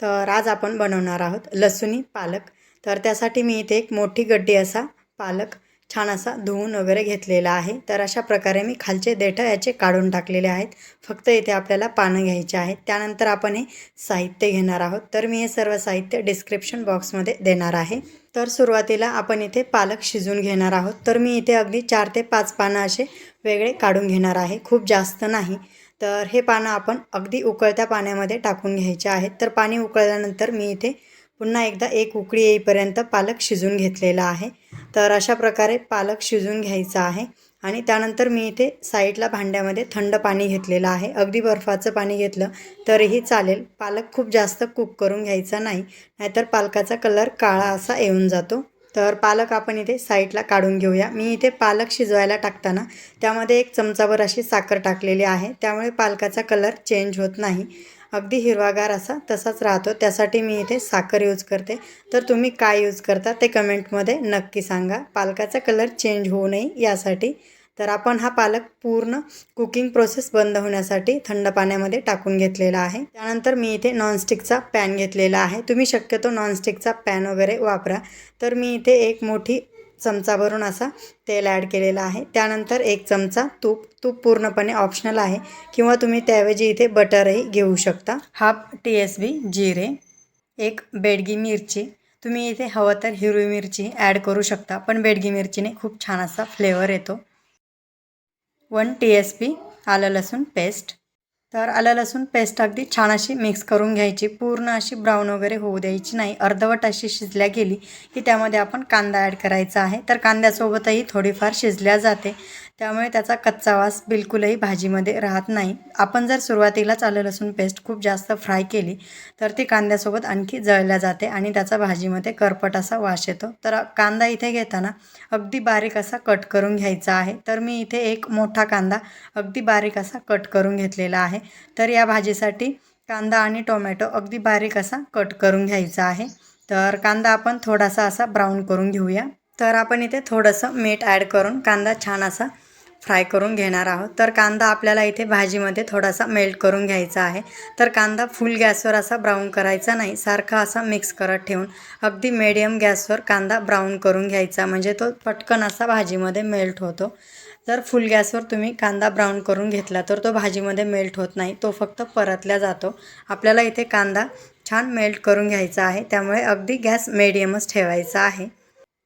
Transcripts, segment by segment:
तर आज आपण बनवणार आहोत लसुणी पालक. तर त्यासाठी मी इथे एक मोठी गड्डी असा पालक छान असा धुवून वगैरे घेतलेला आहे. तर अशा प्रकारे मी खालचे देठं याचे काढून टाकलेले आहेत. फक्त इथे आपल्याला पानं घ्यायचे आहेत. त्यानंतर आपण हे साहित्य घेणार आहोत. तर मी हे सर्व साहित्य डिस्क्रिप्शन बॉक्समध्ये देणार आहे. तर सुरुवातीला आपण इथे पालक शिजून घेणार आहोत. तर मी इथे अगदी चार ते पाच पानं असे वेगळे काढून घेणार आहे. खूप जास्त नाही. तर हे पानं आपण अगदी उकळत्या पाण्यामध्ये टाकून घ्यायचे आहेत. तर पाणी उकळल्यानंतर मी इथे पुन्हा एकदा एक उकळी येईपर्यंत पालक शिजून घेतलेला आहे. तर अशा प्रकारे पालक शिजून घ्यायचा आहे आणि त्यानंतर मी इथे साईडला भांड्यामध्ये थंड पाणी घेतलेलं आहे. अगदी बर्फाचं पाणी घेतलं तरीही चालेल. पालक खूप जास्त कुक करून घ्यायचा नाही नाहीतर पालकाचा कलर काळा असा येऊन जातो. तर पालक आपण इथे साईडला काढून घेऊया. मी इथे पालक शिजवायला टाकताना त्यामध्ये एक चमचाभर अशी साखर टाकलेली आहे. त्यामुळे पालकाचा कलर चेंज होत नाही. अगदी हिरवागार असा तसाच राहतो. त्यासाठी मी इथे साखर यूज करते. तर तुम्ही काय यूज करता ते कमेंटमध्ये नक्की सांगा. पालकाचा कलर चेंज होऊ नये यासाठी तर आपण हा पालक पूर्ण कुकिंग प्रोसेस बंद होण्यासाठी थंड पाण्यामध्ये टाकून घेतलेला आहे. त्यानंतर मी इथे नॉनस्टिकचा पॅन घेतलेला आहे. तुम्ही शक्यतो नॉनस्टिकचा पॅन वगैरे वापरा. तर मी इथे एक मोठी चमचा भरून असा तेल ॲड केलेला आहे. त्यानंतर एक चमचा तूप. तूप पूर्णपणे ऑप्शनल आहे. किंवा तुम्ही त्याऐवजी इथे बटरही घेऊ शकता. हाफ टी एस बी जिरे. एक बेडगी मिरची. तुम्ही इथे हवं तर हिरवी मिरची ॲड करू शकता. पण बेडगी मिरचीने खूप छान असा फ्लेवर येतो. वन टी एस पी आलं लसूण पेस्ट तर आलं लसूण पेस्ट अगदी छान अशी मिक्स करून घ्यायची. पूर्ण अशी ब्राऊन वगैरे होऊ द्यायची नाही. अर्धवट अशी शिजल्या गेली की त्यामध्ये आपण कांदा ॲड करायचा आहे. तर कांद्यासोबतही थोडीफार शिजल्या जाते. त्यामुळे त्याचा कच्चा वास बिलकुलही भाजीमध्ये राहत नाही. आपण जर सुरुवातीलाच आलं लसूण पेस्ट खूप जास्त फ्राय केली तर ती कांद्यासोबत आणखी जळल्या जाते आणि त्याचा भाजीमध्ये करपट असा वास येतो. तर कांदा इथे घेताना अगदी बारीक असा कट करून घ्यायचा आहे. तर मी इथे एक मोठा कांदा अगदी बारीक असा कट करून घेतलेला आहे. तर या भाजीसाठी कांदा आणि टोमॅटो अगदी बारीक असा कट करून घ्यायचा आहे. तर कांदा आपण थोडासा असा ब्राऊन करून घेऊया. तर आपण इथे थोडंसं मीठ ॲड करून कांदा छान असा फ्राय करून घेणार आहोत. तर कांदा आपल्याला इथे भाजीमध्ये थोडासा मेल्ट करून घ्यायचा आहे. तर कांदा फुल गॅसवर असा ब्राऊन करायचा नाही. सारखा असा मिक्स करत ठेवून अगदी मेडियम गॅसवर कांदा ब्राऊन करून घ्यायचा. म्हणजे तो पटकन असा भाजीमध्ये मेल्ट होतो. जर फुल गॅसवर तुम्ही कांदा ब्राऊन करून घेतला तर तो भाजीमध्ये मेल्ट होत नाही. तो फक्त परतल्या जातो. आपल्याला इथे कांदा छान मेल्ट करून घ्यायचा आहे. त्यामुळे अगदी गॅस मिडियमच ठेवायचा आहे.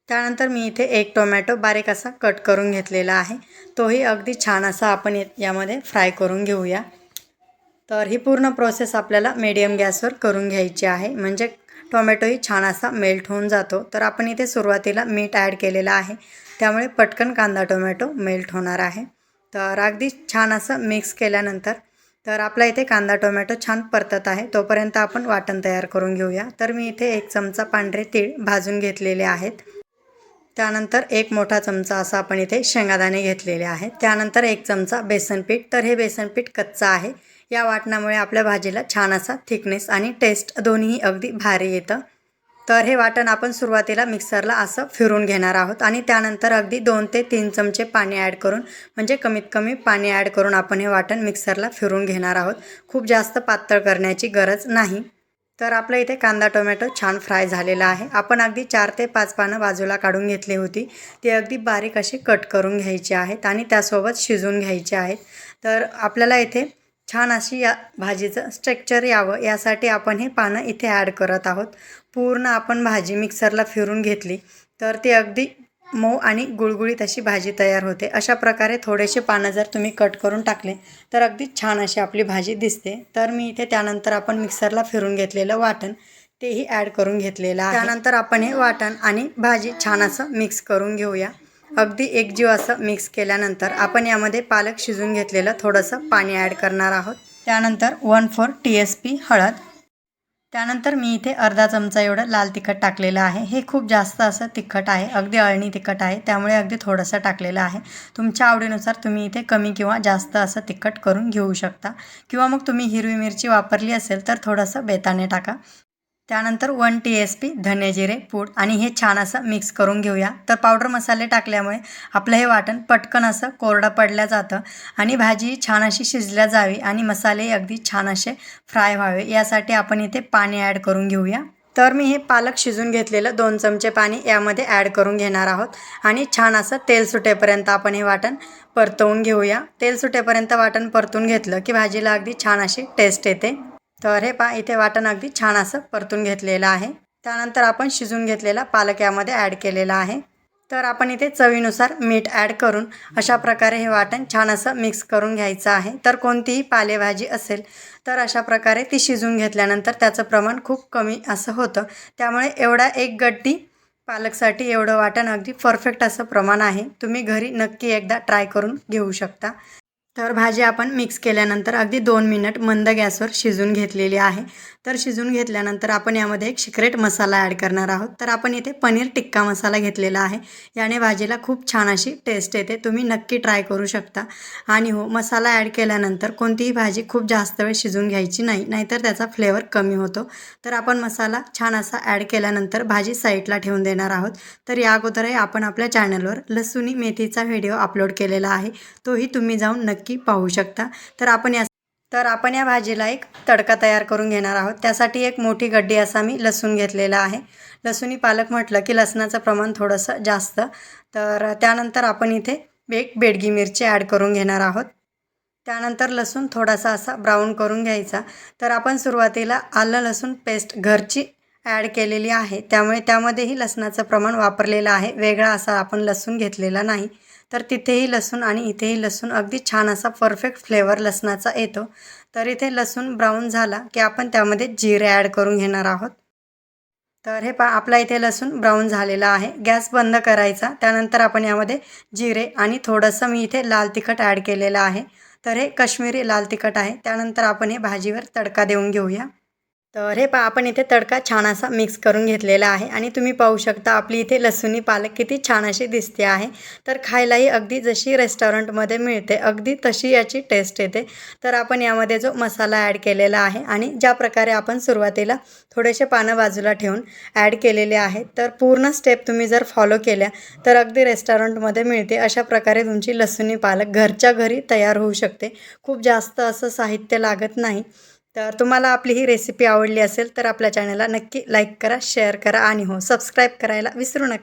त्यानंतर मी इथे एक टोमॅटो बारीक असा कट करून घेतलेला आहे. तोही अगदी छान असा आपण यामध्ये फ्राय करून घेऊया. तर ही पूर्ण प्रोसेस आपल्याला मीडियम गॅसवर करून घ्यायची आहे. म्हणजे टोमॅटोही छान असा मेल्ट होऊन जातो. तर आपण इथे सुरुवातीला मीठ ॲड केलेलं आहे. त्यामुळे पटकन कांदा टोमॅटो मेल्ट होणार आहे. तर अगदी छान असं मिक्स केल्यानंतर तर आपला इथे कांदा टोमॅटो छान परतत आहे. तोपर्यंत आपण वाटण तयार करून घेऊया. तर मी इथे एक चमचा पांढरे तीळ भाजून घेतलेले आहेत. त्यानंतर एक मोठा चमचा असा आपण इथे शेंगादाणे घेतलेले आहे त्यानंतर एक चमचा बेसनपीठ तर हे बेसनपीठ कच्चं आहे. या वाटणामुळे आपल्या भाजीला छान असा थिकनेस आणि टेस्ट दोन्हीही अगदी भारी येतं. तर हे वाटण आपण सुरुवातीला मिक्सरला असं फिरून घेणार आहोत आणि त्यानंतर अगदी दोन ते तीन चमचे पाणी ॲड करून म्हणजे कमीत कमी पाणी ॲड करून आपण हे वाटण मिक्सरला फिरून घेणार आहोत. खूप जास्त पातळ करण्याची गरज नाही. तर आपलं इथे कांदा टोमॅटो छान फ्राय झालेला आहे. आपण अगदी चार ते पाच पानं बाजूला काढून घेतली होती. ती अगदी बारीक अशी कट करून घ्यायची आहेत आणि त्यासोबत शिजून घ्यायचे आहेत. तर आपल्याला इथे छान अशी या भाजीचं स्ट्रक्चर यावं. यासाठी आपण हे पानं इथे ॲड करत आहोत. पूर्ण आपण भाजी मिक्सरला फिरून घेतली. तर ती अगदी मऊ आणि गुळगुळीत अशी भाजी तयार होते. अशा प्रकारे थोडेसे पानं जर तुम्ही कट करून टाकले तर अगदी छान अशी आपली भाजी दिसते. तर मी इथे त्यानंतर आपण मिक्सरला फिरून घेतलेलं वाटण तेही ॲड करून घेतलेलं आहे. त्यानंतर आपण हे वाटण आणि भाजी छान असं मिक्स करून घेऊया. अगदी एकजीव असं मिक्स केल्यानंतर आपण यामध्ये पालक शिजून घेतलेलं थोडंसं पाणी ॲड करणार आहोत. त्यानंतर one four T S P हळद त्यानंतर मी इथे अर्धा चमचा एवढं लाल तिखट टाकलेलं आहे. हे खूप जास्त असं तिखट आहे. अगदी अळणी तिखट आहे. त्यामुळे अगदी थोडंसं टाकलेलं आहे. तुमच्या आवडीनुसार तुम्ही इथे कमी किंवा जास्त असं तिखट करून घेऊ शकता. किंवा मग तुम्ही हिरवी मिरची वापरली असेल तर थोडंसं बेताने टाका. त्यानंतर वन टी एस पी धने जिरे पूड आणि हे छान असं मिक्स करून घेऊया. तर पावडर मसाले टाकल्यामुळे आपलं हे वाटण पटकन असं कोरडं पडल्या जातं आणि भाजी छान अशी शिजल्या जावी आणि मसाले अगदी छान असे फ्राय व्हावे. यासाठी आपण इथे पाणी ॲड करून घेऊया. तर मी हे पालक शिजून घेतलेलं दोन चमचे पाणी यामध्ये ॲड करून घेणार आहोत आणि छान असं तेल सुटेपर्यंत आपण हे वाटण परतवून घेऊया. तेल सुटेपर्यंत वाटण परतून घेतलं की भाजीला अगदी छान अशी टेस्ट येते. तर हे पा इथे वाटण अगदी छान असं परतून घेतलेलं आहे. त्यानंतर आपण शिजून घेतलेला पालक यामध्ये ॲड केलेला आहे. तर आपण इथे चवीनुसार मीठ ॲड करून अशा प्रकारे हे वाटण छान असं मिक्स करून घ्यायचं आहे. तर कोणतीही पालेभाजी असेल तर अशा प्रकारे ती शिजून घेतल्यानंतर त्याचं प्रमाण खूप कमी असं होतं. त्यामुळे एवढा एक गड्डी पालकसाठी एवढं वाटण अगदी परफेक्ट असं प्रमाण आहे. तुम्ही घरी नक्की एकदा ट्राय करून घेऊ शकता. तर भाजी आपण मिक्स केल्यानंतर अगदी दोन मिनिट मंद गॅसवर शिजून घेतलेली आहे. तर शिजून घेतल्यानंतर आपण यामध्ये एक सिक्रेट मसाला ॲड करणार आहोत. तर आपण इथे पनीर टिक्का मसाला घेतलेला आहे. याने भाजीला खूप छान अशी टेस्ट येते. तुम्ही नक्की ट्राय करू शकता. आणि हो मसाला ॲड केल्यानंतर कोणतीही भाजी खूप जास्त वेळ शिजून घ्यायची नाही नाहीतर त्याचा फ्लेवर कमी होतो. तर आपण मसाला छान असा ॲड केल्यानंतर भाजी साईडला ठेवून देणार आहोत. तर या अगोदरही आपण आपल्या चॅनलवर लसूणी मेथीचा व्हिडिओ अपलोड केलेला आहे. तोही तुम्ही जाऊन नक्की पाहू शकता. तर आपण या तर आपण या भाजीला एक तडका तयार करून घेणार आहोत. त्यासाठी एक मोठी गड्डी असा मी लसूण घेतलेला आहे. लसूणी पालक म्हटलं की लसणाचं प्रमाण थोडंसं जास्त. तर त्यानंतर आपण इथे एक बेडगी मिरची ॲड करून घेणार आहोत. त्यानंतर लसूण थोडासा असा ब्राऊन करून घ्यायचा. तर आपण सुरुवातीला आलं लसूण पेस्ट घरची ॲड केलेली आहे. त्यामुळे त्यामध्येही लसणाचं प्रमाण वापरलेलं आहे. वेगळा असा आपण लसूण घेतलेला नाही. तर तिथेही लसूण आणि इथेही लसूण अगदी छान असा परफेक्ट फ्लेवर लसणाचा येतो. तर इथे लसूण ब्राऊन झाला की आपण त्यामध्ये जिरे ॲड करून घेणार आहोत. तर हे पा आपला इथे लसूण ब्राऊन झालेला आहे. गॅस बंद करायचा. त्यानंतर आपण यामध्ये जिरे आणि थोडंसं मी इथे लाल तिखट ॲड केलेलं आहे. तर हे कश्मीरी लाल तिखट आहे. त्यानंतर आपण हे भाजीवर तडका देऊन घेऊया. तर हे पा आपण इथे तडका छान असा मिक्स करून घेतलेला आहे आणि तुम्ही पाहू शकता आपली इथे लसुणी पालक किती छान अशी दिसते आहे. तर खायलाही अगदी जशी रेस्टॉरंटमध्ये मिळते अगदी तशी याची टेस्ट येते. तर आपण यामध्ये जो मसाला ॲड केलेला आहे आणि ज्या प्रकारे आपण सुरुवातीला थोडेसे पानं बाजूला ठेवून ॲड केलेले आहेत तर पूर्ण स्टेप तुम्ही जर फॉलो केल्या तर अगदी रेस्टॉरंटमध्ये मिळते अशा प्रकारे तुमची लसुणी पालक घरच्या घरी तयार होऊ शकते. खूप जास्त असं साहित्य लागत नाही. तर तुम्हाला आपली ही रेसिपी आवडली असेल तर आपल्या चॅनलला नक्की लाईक करा शेअर करा आणि हो सबस्क्राईब करायला विसरू नका.